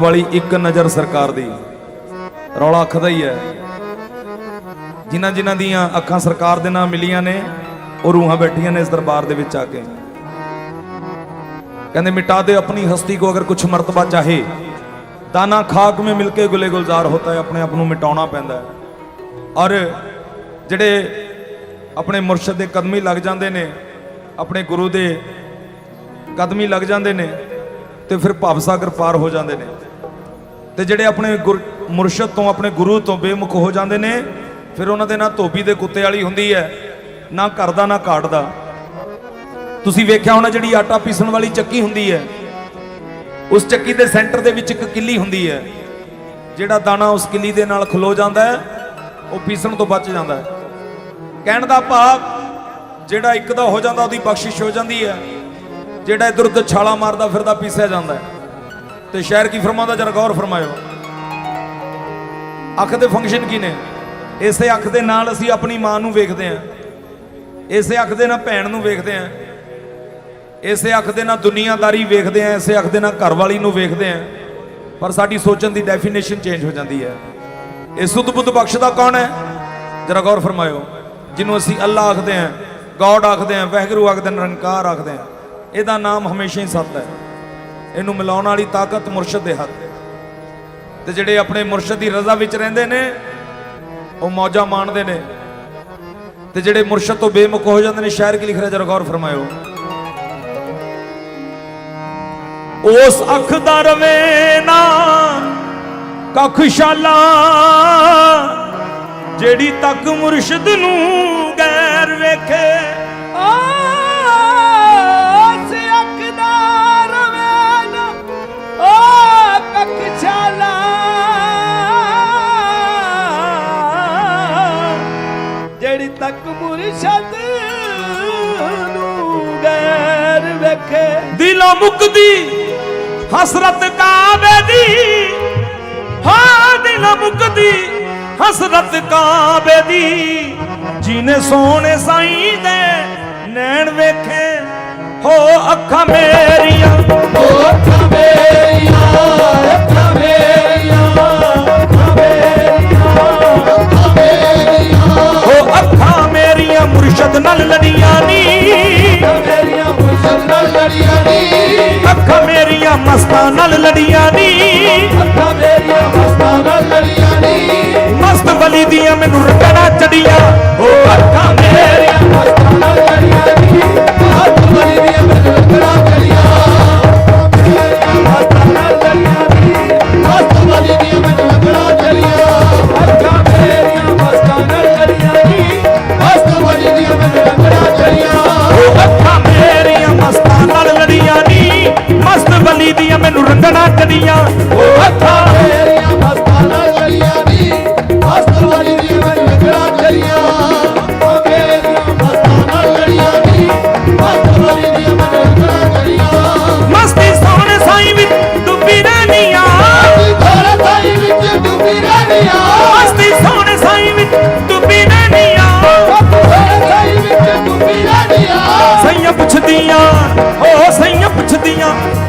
ਵਾਲੀ ਇੱਕ ਨਜ਼ਰ ਸਰਕਾਰ ਦੀ। ਰੌਲਾ ਅੱਖ ਦਾ ਹੀ। ਹੈ ਜਿਨ੍ਹਾਂ ਜਿਨ੍ਹਾਂ ਦੀਆਂ ਅੱਖਾਂ ਸਰਕਾਰ ਦੇ ਨਾਲ ਮਿਲੀਆਂ ਨੇ, ਉਹ ਰੂਹਾਂ ਬੈਠੀਆਂ ਨੇ ਇਸ ਦਰਬਾਰ ਦੇ ਵਿੱਚ ਆ ਕੇ। ਕਹਿੰਦੇ, ਮਿਟਾ ਦੇ ਆਪਣੀ ਹਸਤੀ ਕੋ ਅਗਰ ਕੁਛ ਮਰਤਬਾ ਚਾਹੇ। ਦਾਨਾ ਖਾਕ ਮੇ ਮਿਲ ਕੇ ਗੁਲੇ ਗੁਲਜ਼ਾਰ ਹੋਤਾ ਹੈ, ਆਪਣੇ ਆਪ ਨੂੰ ਮਿਟਾਉਣਾ ਪੈਂਦਾ ਹੈ। ਔਰ ਜਿਹੜੇ ਆਪਣੇ ਮੁਰਸ਼ਿਦ ਦੇ ਕਦਮੀ ਲੱਗ ਜਾਂਦੇ ਨੇ, ਆਪਣੇ ਗੁਰੂ ਦੇ ਕਦਮੀ ਲੱਗ ਜਾਂਦੇ ਨੇ, ਤੇ ਫਿਰ ਭਵਸਾਗਰ ਪਾਰ ਹੋ ਜਾਂਦੇ ਨੇ। ਤੇ ਜਿਹੜੇ ਆਪਣੇ ਗੁਰ- ਮੁਰਸ਼ਿਦ ਤੋਂ, ਆਪਣੇ ਗੁਰੂ ਤੋਂ ਬੇਮੁਖ ਹੋ ਜਾਂਦੇ ਨੇ, ਫਿਰ ਉਹਨਾਂ ਦੇ ਨਾਲ ਧੋਬੀ ਦੇ ਕੁੱਤੇ ਵਾਲੀ ਹੁੰਦੀ ਹੈ। ਨਾ ਘਰ ਦਾ ਨਾ ਕਾਟਦਾ। ਤੁਸੀਂ ਵੇਖਿਆ ਹੋਣਾ ਜਿਹੜੀ ਆਟਾ ਪੀਸਣ ਵਾਲੀ ਚੱਕੀ ਹੁੰਦੀ ਹੈ? ਉਸ ਚੱਕੀ ਦੇ ਸੈਂਟਰ ਦੇ ਵਿੱਚ ਇੱਕ ਕਿੱਲੀ ਹੁੰਦੀ ਹੈ। ਜਿਹੜਾ ਦਾਣਾ ਉਸ ਕਿੱਲੀ ਦੇ ਨਾਲ ਖਲੋ ਜਾਂਦਾ ਹੈ, ਉਹ ਪੀਸਣ ਤੋਂ ਬਚ ਜਾਂਦਾ ਹੈ। ਕਹਿਣ ਦਾ ਭਾਵ, ਜਿਹੜਾ ਇੱਕ ਦਾ ਹੋ ਜਾਂਦਾ, ਉਹਦੀ ਬਖਸ਼ਿਸ਼ ਹੋ ਜਾਂਦੀ ਹੈ। ਜਿਹੜਾ ਇਧਰ ਉੱਧਰ ਛਾਲਾ ਮਾਰਦਾ ਫਿਰਦਾ ਪੀਸਿਆ ਜਾਂਦਾ ਹੈ। ਤੇ ਸ਼ਾਇਰ ਕੀ ਫਰਮਾਉਂਦਾ? ਜਰਾ ਗੌਰ ਫਰਮਾਇਓ। ਅੱਖ ਦੇ ਫੰਕਸ਼ਨ ਕੀ ਨੇ? ਇਸੇ ਅੱਖ ਦੇ ਨਾਲ ਅਸੀਂ ਆਪਣੀ ਮਾਂ ਨੂੰ ਵੇਖਦੇ ਹਾਂ। ਇਸੇ ਅੱਖ ਦੇ ਨਾਲ ਭੈਣ ਨੂੰ ਵੇਖਦੇ ਹਾਂ। ਇਸੇ ਅੱਖ ਦੇ ਨਾਲ ਦੁਨੀਆਦਾਰੀ ਵੇਖਦੇ ਹਾਂ। ਇਸੇ ਅੱਖ ਦੇ ਨਾਲ ਘਰਵਾਲੀ ਨੂੰ ਵੇਖਦੇ ਹਾਂ। ਪਰ ਸਾਡੀ ਸੋਚਣ ਦੀ ਡੈਫੀਨੇਸ਼ਨ ਚੇਂਜ ਹੋ ਜਾਂਦੀ ਹੈ। ਇਹ ਸੁੱਧ ਬੁੱਧ ਬਖਸ਼ਦਾ ਕੌਣ ਹੈ? ਜਰਾ ਗੌਰ ਫਰਮਾਇਓ। ਜਿਹਨੂੰ ਅਸੀਂ ਅੱਲਾ ਆਖਦੇ ਹਾਂ, ਗੋਡ ਆਖਦੇ ਹਾਂ, ਵਹਿਗੁਰੂ ਆਖਦੇ ਹਾਂ ਨਿਰੰਕਾਰ ਆਖਦੇ ਹਾਂ। ਇਹਦਾ ਨਾਮ ਹਮੇਸ਼ਾ ਹੀ ਸੱਤ ਹੈ। ਇਹਨੂੰ ਮਿਲਾਉਣ ਵਾਲੀ ਤਾਕਤ ਮੁਰਸ਼ਿਦ ਦੇ ਹੱਥ ਤੇ ਜਿਹੜੇ ਆਪਣੇ ਮੁਰਸ਼ਿਦ ਦੀ ਰਜ਼ਾ ਵਿੱਚ ਰਹਿੰਦੇ ਨੇ, ਉਹ ਮੌਜਾਂ ਮਾਣਦੇ ਨੇ। ਤੇ ਜਿਹੜੇ ਮੁਰਸ਼ਿਦ ਤੋਂ ਬੇਮੁਖ ਹੋ ਜਾਂਦੇ ਨੇ, ਸ਼ਾਇਰ ਕੀ ਲਿਖ ਰਿਹਾ, ਜਰਾ ਗੌਰ ਫਰਮਾਇਓ। ਉਸ ਅੱਖ ਦਾ ਰਵੇ ਨਾ ਕਖਸ਼ਾਲਾ, ਜਿਹੜੀ ਤੱਕ ਮੁਰਸ਼ਿਦ ਨੂੰ ਗੈਰ ਵੇਖੇ ਦਿਲੋਂ ਮੁਕਦੀ ਹਸਰਤ ਕਾਬੇ ਦੀ ਹਾਂ ਦਿਲੋਂ ਮੁਕਦੀ ਹਸਰਤ ਕਾਬੇ ਦੀ। ਜਿਨੇ ਸੋਹਣੇ ਸਾਈਂ ਦੇ ਨੈਣ ਵੇਖੇ ਹੋ ਅੱਖਾਂ ਮੇਰੀਆਂ। ਅੱਖਾਂ ਮੇਰੀਆਂ ਅੱਖਾਂ ਮੇਰੀਆਂ ਅੱਖਾਂ ਮੇਰੀਆਂ ਹੋ ਅੱਖਾਂ ਮੇਰੀਆਂ ਮੁਰਸ਼ਦ ਨਾਲ ਲੜੀਆਂ ਨੀ ਨਾਲ ਲੜੀਆਂ ਨੀ ਅੱਖਾਂ ਮੇਰੀਆਂ ਮਸਤਾਂ ਨਾਲ ਲੜੀਆਂ ਨੀ ਅੱਖਾਂ ਮੇਰੀਆਂ ਮਸਤਾਂ ਨਾਲ ਲੜੀਆਂ ਨੀ ਮਸਤ ਬਲੀ ਦੀਆਂ ਮੈਨੂੰ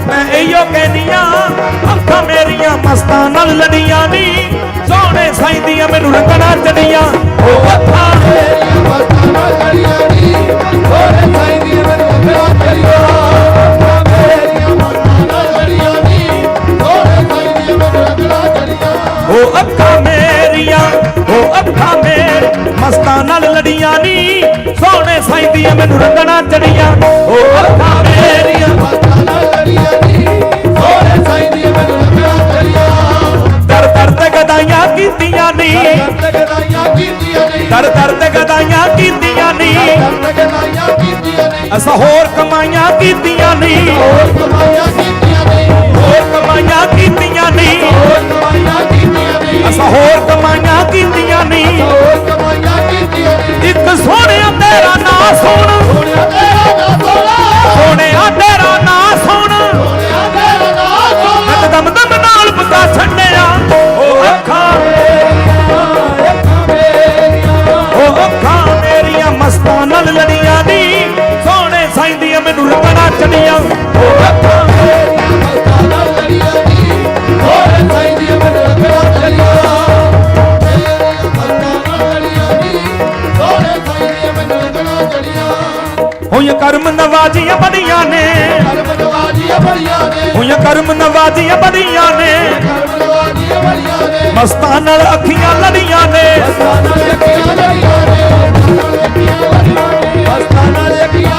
ਮੈਂ ਇਹੋ ਕਹਿਨੀਆਂ ਅੱਖਾਂ ਮੇਰੀਆਂ ਮਸਤਾਂ ਨਾਲ ਲੜੀਆਂ ਨੀ, ਸੋਹਣੇ ਸਾਈਂ ਦੀਆਂ ਮੈਨੂੰ ਰੰਗਣਾ ਚੜੀਆਂ ਉਹ ਅੱਖਾਂ ਅਸਾਂ ਹੋਰ ਕਮਾਈਆਂ ਕੀਤੀਆਂ ਨੀ। ਹੋਰ ਕਮਾਈਆਂ ਕੀਤੀਆਂ ਨਹੀਂ ਹੋਰ ਕਮਾਈਆਂ ਕੀਤੀਆਂ ਨੀ। ਹੋਰ ਕਮਾਈਆਂ ਕੀਤੀਆਂ ਨਹੀਂ ਅਸਾਂ ਹੋਰ ਕਮਾਈਆਂ ਕੀਤੀਆਂ ਨੀ। ਹੋਰ ਕਮਾਈਆਂ ਕੀਤੀਆਂ ਨਹੀਂ ਇੱਕ ਸੋਹਣਿਆ ਤੇਰਾ ਨਾਂ ਸੁਣ। ਸੋਹਣਿਆ ਤੇਰਾ ਨਾ ਸੋਹਣਾ ਸੋਹਣਿਆ ਤੇਰਾ ਨਾਂ ਸੁਣ। ਸੋਹਣਿਆ ਤੇਰਾ ਨਾ ਸੋਹਣਾ ਮੈਂ ਦਮ ਦਮ ਨਾਲ ਪਤਾ ਛੱਡਿਆ। ਉਹ ਅੱਖਾਂ ਦੀਆਂ ਉਹ ਹੱਥਾਂ ਹੋਈਆਂ ਕਰਮ ਨਵਾਜ਼ੀਆਂ ਬੜੀਆਂ ਨੇ। ਕਰਮ ਨਵਾਜ਼ੀਆਂ ਬੜੀਆਂ ਨੇ ਹੋਈਆਂ ਕਰਮ ਨਵਾਜ਼ੀਆਂ ਬੜੀਆਂ ਨੇ ਕਰਮ ਨਵਾਜ਼ੀਆਂ ਬੜੀਆਂ ਨੇ। ਮਸਤਾਂ ਨਾਲ ਅੱਖੀਆਂ ਲੜੀਆਂ ਨੇ। ਮਸਤਾਂ ਨਾਲ ਅੱਖੀਆਂ ਲੜੀਆਂ ਨੇ। ਮਸਤਾਂ ਨਾਲ ਅੱਖੀਆਂ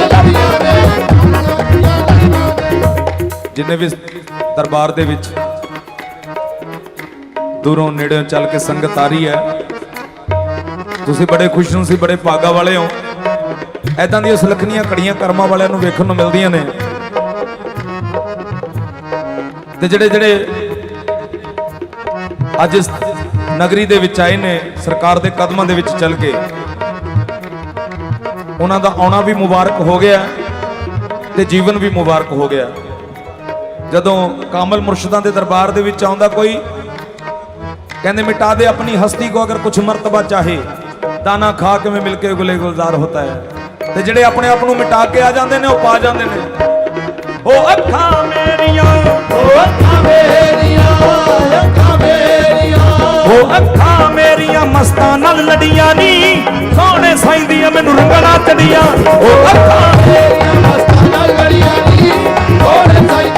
ਜਿੰਨੇ ਵੀ ਦਰਬਾਰ ਦੇ ਵਿੱਚ ਦੂਰੋਂ ਨੇੜਿਓਂ ਚੱਲ ਕੇ ਸੰਗਤ ਆ ਰਹੀ ਹੈ, ਤੁਸੀਂ ਬੜੇ ਖੁਸ਼ ਸੀ ਬੜੇ ਭਾਗਾ ਵਾਲੇ ਹੋ। ਐਦਾਂ ਦੀਆਂ ਸੁਲੱਖਣੀਆਂ ਕੜੀਆਂ ਕਰਮਾਂ ਵਾਲਿਆਂ ਨੂੰ ਵੇਖਣ ਨੂੰ ਮਿਲਦੀਆਂ ਨੇ। ਤੇ ਜਿਹੜੇ ਜਿਹੜੇ ਅੱਜ ਇਸ ਨਗਰੀ ਦੇ ਵਿੱਚ ਆਏ ਨੇ, ਸਰਕਾਰ ਦੇ ਕਦਮਾਂ ਦੇ ਵਿੱਚ ਚੱਲ ਕੇ, ਉਹਨਾਂ ਦਾ ਆਉਣਾ ਵੀ ਮੁਬਾਰਕ ਹੋ ਗਿਆ ਤੇ ਜੀਵਨ ਵੀ ਮੁਬਾਰਕ ਹੋ ਗਿਆ। ਜਦੋਂ ਕਾਮਲ ਮੁਰਸ਼ਿਦਾਂ ਦੇ ਦਰਬਾਰ ਦੇ ਵਿੱਚ ਆਉਂਦਾ ਕੋਈ, ਕਹਿੰਦੇ ਮਿਟਾ ਦੇ ਆਪਣੀ ਹਸਤੀ ਕੋ ਅਗਰ ਕੁਛ ਮਰਤਬਾ ਚਾਹੇ, ਦਾਣਾ ਖਾ ਕੇ ਮਿਲ ਕੇ ਗੁਲੇ ਗੁਲਜ਼ਾਰ ਹੋਤਾ ਹੈ। ਤੇ ਜਿਹੜੇ ਆਪਣੇ ਆਪ ਨੂੰ ਮਿਟਾ ਕੇ ਆ ਜਾਂਦੇ ਨੇ, ਉਹ ਪਾ ਜਾਂਦੇ ਨੇ। ਉਹ ਅੱਖਾਂ ਮੇਰੀਆਂ ਉਹ ਅੱਖਾਂ ਮੇਰੀਆਂ ਅੱਖਾਂ ਮੇਰੀਆਂ। ਉਹ ਅੱਖਾਂ ਮੇਰੀਆਂ, ਮਸਤਾਂ ਨਾਲ ਲੜੀਆਂ ਨੀ। ਸੋਹਣੇ ਸਾਈਂਦੀਆਂ ਮੈਨੂੰ ਰੰਗਣਾ ਚੜੀਆਂ। ਉਹ ਅੱਖਾਂ ਮੇਰੀਆਂ, ਮਸਤਾਂ ਨਾਲ ਲੜੀਆਂ ਨੀ। ਕੋੜੇ ਸਾਈ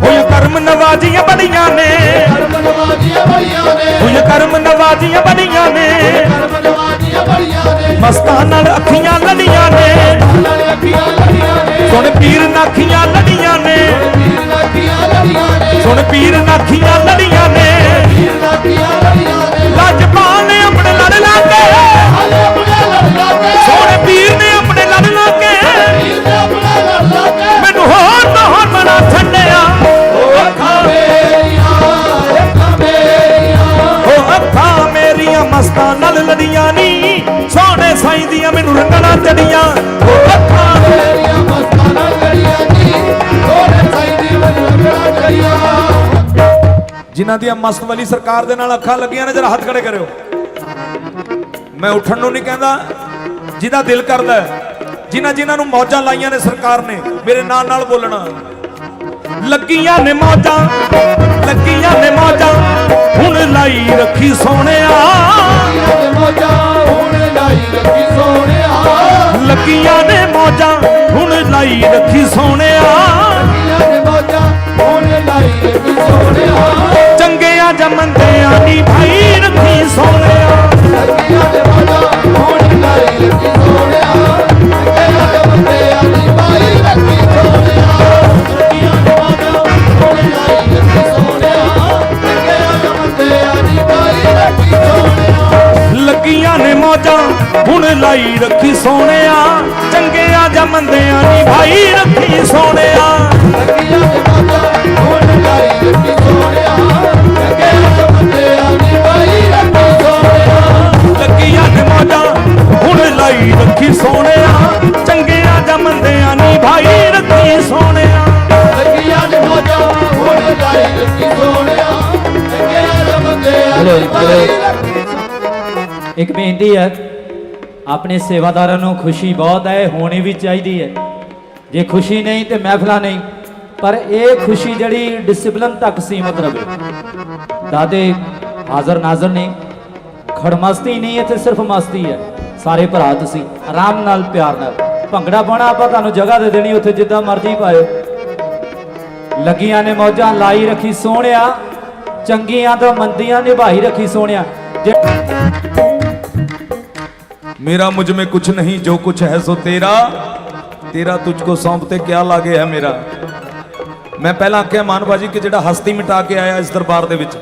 ਦੀ ਕਰਮ ਨਵਾਜੀਆਂ ਬਣੀਆਂ ਨੇ। ਕਰਮ ਨਵਾਜੀਆਂ ਬੜੀਆਂ ਨੇ ਹੋਏ ਕਰਮ ਨਵਾਜੀਆਂ ਬਣੀਆਂ ਨੇ। ਕਰਮ ਨਵਾਜੀਆਂ ਬੜੀਆਂ ਨੇ ਮਸਤਾਂ ਨਾਲ ਅੱਖੀਆਂ ਲੜੀਆਂ ਨੇ। ਨਾਲ ਅੱਖੀਆਂ ਲੜੀਆਂ ਨੇ ਸੁਣ ਪੀਰ ਨਾਖੀਆਂ ਲੜੀਆਂ ਨੇ ਪੀਰ ਨਾਖੀਆਂ ਲੜੀਆਂ ਨੇ। ਸੁਣ ਪੀਰ ਨਾਖੀਆਂ ਲੜੀਆਂ ਨੇ। ਪੀਰ ਨਾਖੀਆਂ ਜਿਨ੍ਹਾਂ ਦੀਆਂ ਮਸਤ ਵਾਲੀ ਸਰਕਾਰ ਦੇ ਨਾਲ ਅੱਖਾਂ ਲੱਗੀਆਂ ਨੇ, ਜਰਾ ਹੱਥ ਖੜੇ ਕਰਿਓ। ਮੈਂ ਉੱਠਣ ਨੂੰ ਨਹੀਂ ਕਹਿੰਦਾ, ਜਿਹਦਾ ਦਿਲ ਕਰਦਾ ਜਿਨ੍ਹਾਂ ਜਿਨ੍ਹਾਂ ਨੂੰ ਮੌਜਾਂ ਲਾਈਆਂ ਨੇ ਸਰਕਾਰ ਨੇ, ਮੇਰੇ ਨਾਲ ਨਾਲ ਬੋਲਣਾ। ਲੱਗੀਆਂ ਨੇ ਮੌਜਾਂ, ਲੱਗੀਆਂ ਨੇ ਮੌਜਾਂ, ਹੁਣ ਲਾਈ ਰੱਖੀ ਸੋਹਣਿਆ। ਤੇ ਹੁਣ ਲਾਈ ਰੱਖੀ ਸੋਹਣਿਆ ਲੱਗੀਆਂ ਨੇ ਮੌਜਾਂ, ਹੁਣ ਲਾਈ ਰੱਖੀ ਸੋਹਣਿਆ। ਤੇ ਮੋਜਾ, ਹੁਣ ਲਾਈ ਰੱਖੀ ਸੋਹਣਿਆ। ਚੰਗਿਆਂ ਜਮੰਦਿਆਂ ਦੀ ਭਾਈ ਰੱਖੀ ਸੋਹਣਿਆ ਲੱਗੀਆਂ ਤੇ ਮੋਜਾ ਲਾਈ ਰੱਖੀ ਸੋਹਣਿਆ ਕਿਹੜਾ ਤੇ ਬੰਦੇ ਆਦੀ ਰੱਖੀ ਸੋਹਣਿਆ ਲੱਗੀਆਂ ਤੇ ਮੋਜਾ ਲਾਈ ਰੱਖੀ ਸੋਹਣਿਆ ਕਿਹੜਾ ਤੇ ਬੰਦੇ ਆਦੀ ਰੱਖੀ ਸੋਹਣਿਆ। ਲੱਗੀਆਂ ਨੇ ਮੌਜਾਂ, ਹੁਣ ਲਾਈ ਰੱਖੀ ਸੋਹਣਿਆ। ਚੰਗੇ ਬੇਨਤੀ ਹੈ। ਆਪਣੇ ਸੇਵਾਦਾਰਾਂ ਨੂੰ ਖੁਸ਼ੀ ਬਹੁਤ ਹੈ, ਹੋਣੀ ਵੀ ਚਾਹੀਦੀ ਹੈ। ਜੇ ਖੁਸ਼ੀ ਨਹੀਂ ਤੇ ਮਹਿਫਲਾ ਨਹੀਂ, ਪਰ ਇਹ ਖੁਸ਼ੀ ਜਿਹੜੀ ਡਿਸਪਲਿਨ ਤੱਕ ਸੀਮਤ ਰਵੇ। ਦਾਦੇ ਹਾਜ਼ਰ ਨਾਜ਼ਰ ਨੇ ਖੜਮਸਤੀ ਨਹੀਂ, ਇੱਥੇ ਸਿਰਫ ਮਸਤੀ ਹੈ। ਸਾਰੇ ਭਰਾ ਤੁਸੀਂ ਆਰਾਮ ਨਾਲ, ਪਿਆਰ ਨਾਲ, ਭੰਗੜਾ ਪਾਉਣਾ ਆਪਾਂ ਤੁਹਾਨੂੰ ਜਗ੍ਹਾ ਦੇ ਦੇਣੀ, ਉੱਥੇ ਜਿੱਦਾਂ ਮਰਜ਼ੀ ਪਾਇਓ। ਲੱਗੀਆਂ ਨੇ ਮੌਜਾਂ, ਲਾਈ ਰੱਖੀ ਸੋਹਣਿਆ, ਚੰਗੀਆਂ ਤੋਂ ਮੰਦੀਆਂ, ਨਿਭਾਈ ਰੱਖੀ ਸੋਹਣਿਆ। ਜੇ मेरा मुझ में कुछ नहीं जो कुछ है सो तेरा तेरा तुझको सौंपते क्या लागे है मेरा ਮੈਂ ਪਹਿਲਾਂ ਆਖਿਆ ਮਾਨਬਾਜੀ ਕਿ ਜਿਹੜਾ ਹਸਤੀ ਮਿਟਾ ਕੇ ਆਇਆ ਇਸ ਦਰਬਾਰ ਦੇ ਵਿੱਚ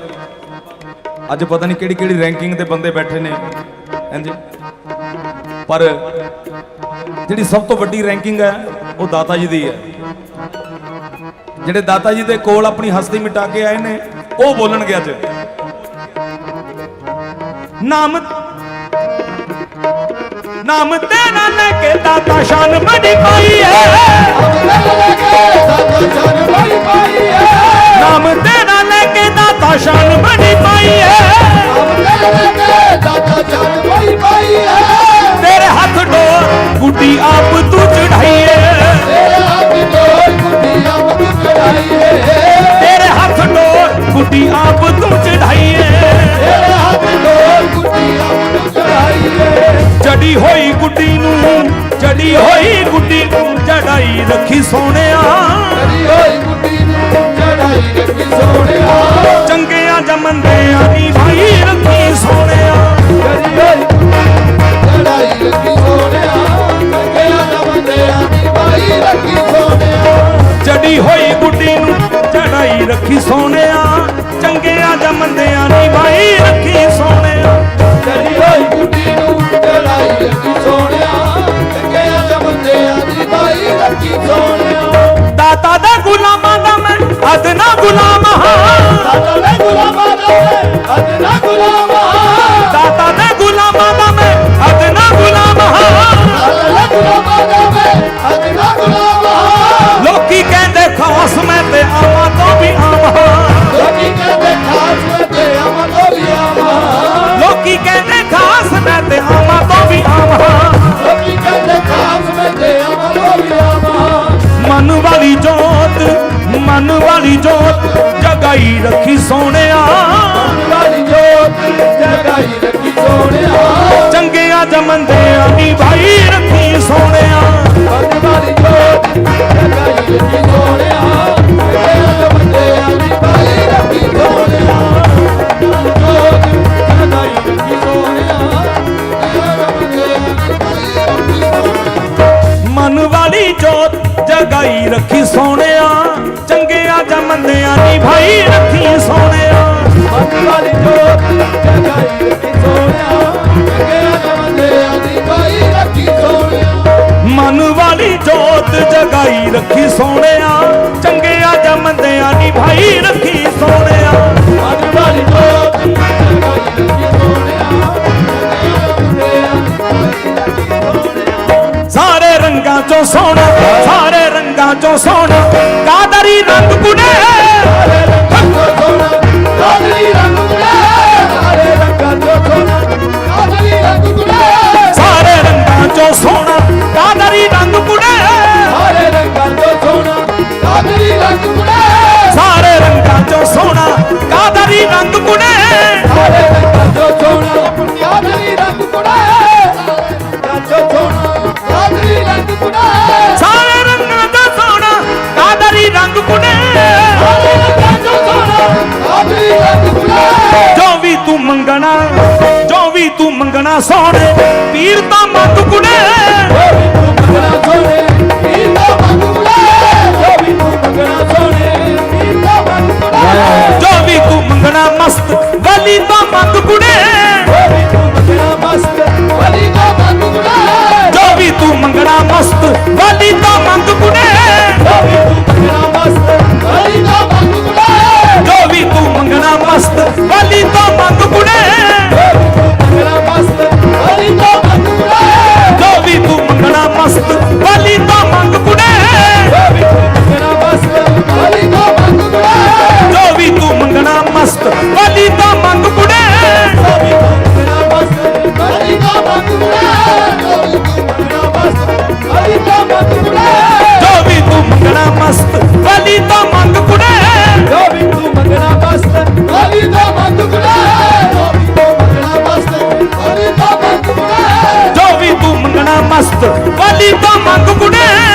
ਅੱਜ ਪਤਾ ਨਹੀਂ ਕਿਹੜੀ ਕਿਹੜੀ ਰੈਂਕਿੰਗ ਦੇ ਬੰਦੇ ਬੈਠੇ ਨੇ ਹਾਂਜੀ ਪਰ ਜਿਹੜੀ ਸਭ ਤੋਂ ਵੱਡੀ ਰੈਂਕਿੰਗ ਹੈ ਉਹ ਦਾਤਾ ਜੀ ਦੀ ਹੈ ਜਿਹੜੇ ਦਾਤਾ ਜੀ ਦੇ ਕੋਲ ਆਪਣੀ ਹਸਤੀ ਮਿਟਾ ਕੇ ਆਏ ਨੇ ਉਹ ਬੋਲਣਗੇ ਅੱਜ ਨਾਮ ਨਾਮ ਤੇਰਾ ਲੈ ਕੇ ਦਾਤਾ ਸ਼ਾਨ ਬੜੀ ਪਾਈ ਹੈ ਨਾਮ ਤੇਰਾ ਲੈ ਕੇ ਦਾਤਾ ਸ਼ਾਨ ਬੜੀ ਪਾਈ ਹੈ ਚੋਂ ਸੋਹਣਾ, ਸਾਰੇ ਰੰਗਾਂ ਚੋਂ ਸੋਹਣਾ। ਕਾਦਰੀ ਰੰਗ ਗੁਨੇ ਸਾਰੇ ਰੰਗਾਂ ਚੋਂ ਸੋਹਣਾ ਕਾਦਰੀ ਰੰਗ ਗੁਨੇ ਸਾਰੇ ਰੰਗਾਂ ਚੋਂ ਸੋਹਣਾ, ਕਾਦਰੀ ਰੰਗ ਗੁਨੇ ਸਾਰੇ ਰੰਗਾਂ ਚੋਂ ਸੋਹਣਾ ਕਾਦਰੀ ਰੰਗ ਗੁਨੇ ਸਾਰੇ ਰੰਗਾਂ ਚੋਂ ਸੋਹਣਾ, ਕਾਦਰੀ ਰੰਗ ਗੁਨੇ ਸਾਰੇ ਰੰਗਾਂ ਚੋਂ ਸੋਹਣਾ ਕਾਦਰੀ ਰੰਗ ਗੁਨੇ ਸਾਰੇ ਰੰਗਾਂ ਚੋਂ ਮਸਤ ਵਾਲੀ ਤਾਂ ਮੰਗ ਕੁੜੇ। ਜੋ ਵੀ ਤੂੰ ਮੰਗਣਾ ਮਸਤ ਵਾਲੀ ਤਾਂ ਮੰਗ ਕੁੜੇ। ਜੋ ਵੀ ਤੂੰ ਮੰਗਣਾ ਮਸਤ ਵਾਲੀ ਤਾਂ ਮੰਗ ਕੁੜੇ। ਜੋ ਵੀ ਤੂੰ ਮੰਗਣਾ ਮਸਤ ਵਾਲੀ ਤਾਂ ਮੰਗ ਕੁੜੇ।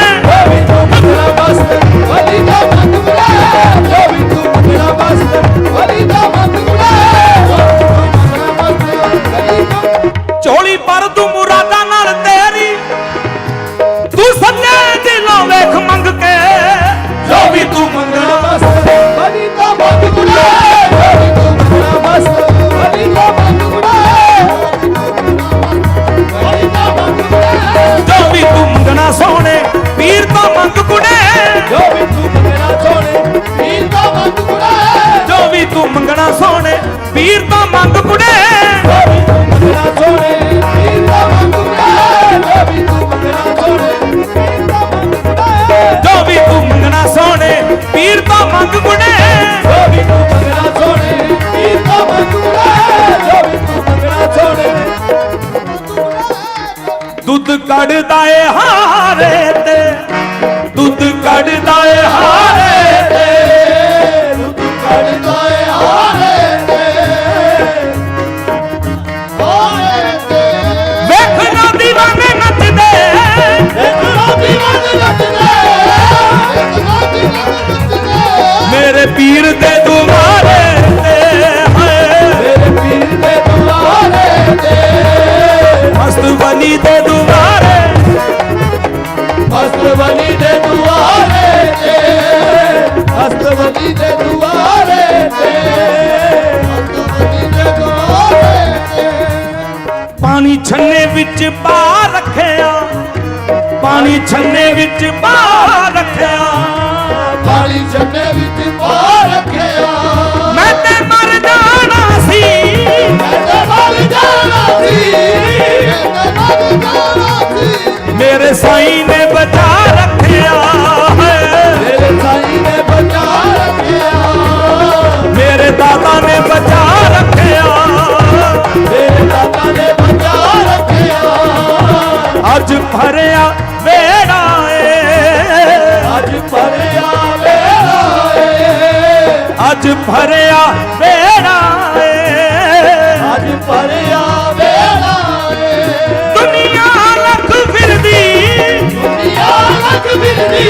ਮਿਲਦੀ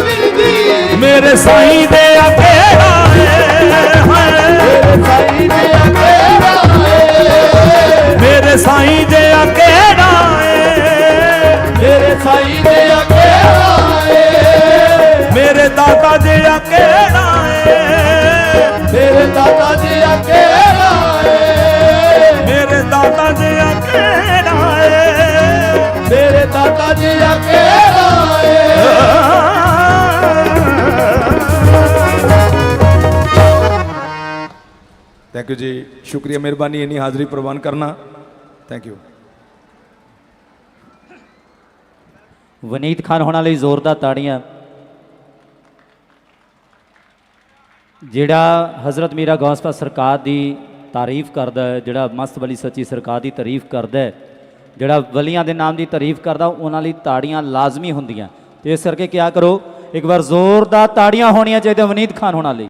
ਮਿਲਦੀ ਮੇਰੇ ਸਾਈਂ ਦੇ ਹਾਏ ਮੇਰੇ ਸਾਈਂ ਨੇ ਅਕੇਰਾ ਏ ਮੇਰੇ ਸਾਈਂ ਦੇ ਅਕੇੜਾ ਏ ਮੇਰੇ ਦਾਦਾ ਦੇ ਅਕੇੜਾ ਏ ਮੇਰੇ ਦਾਦਾ ਜੀ ਅਕੇਰਾ ਥੈਂਕ ਯੂ ਜੀ, ਸ਼ੁਕਰੀਆ ਮਿਹਰਬਾਨੀ, ਇੰਨੀ ਹਾਜ਼ਰੀ ਪ੍ਰਵਾਨ ਕਰਨਾ। ਥੈਂਕ ਯੂ ਵਨੀਤ ਖਾਨ ਹੋਣਾ ਲਈ ਜ਼ੋਰਦਾਰ ਤਾੜੀਆਂ। ਜਿਹੜਾ ਹਜ਼ਰਤ ਮੀਰਾ ਗੌਸਪਾ ਸਰਕਾਰ ਦੀ ਤਾਰੀਫ ਕਰਦਾ ਹੈ, ਜਿਹੜਾ ਮਸਤ ਵਲੀ ਸੱਚੀ ਸਰਕਾਰ ਦੀ ਤਾਰੀਫ ਕਰਦਾ ਹੈ, ਜਿਹੜਾ ਵਲੀਆਂ ਦੇ ਨਾਮ ਦੀ ਤਾਰੀਫ ਕਰਦਾ, ਉਹਨਾਂ ਲਈ ਤਾੜੀਆਂ ਲਾਜ਼ਮੀ ਹੁੰਦੀਆਂ। ਤੇ ਇਸ ਕਰਕੇ ਕਿਆ ਕਰੋ, ਇੱਕ ਵਾਰ ਜ਼ੋਰਦਾਰ ਤਾੜੀਆਂ ਹੋਣੀਆਂ ਚਾਹੀਦੀਆਂ ਵਨੀਤ ਖਾਨ ਹੋਣਾ ਲਈ।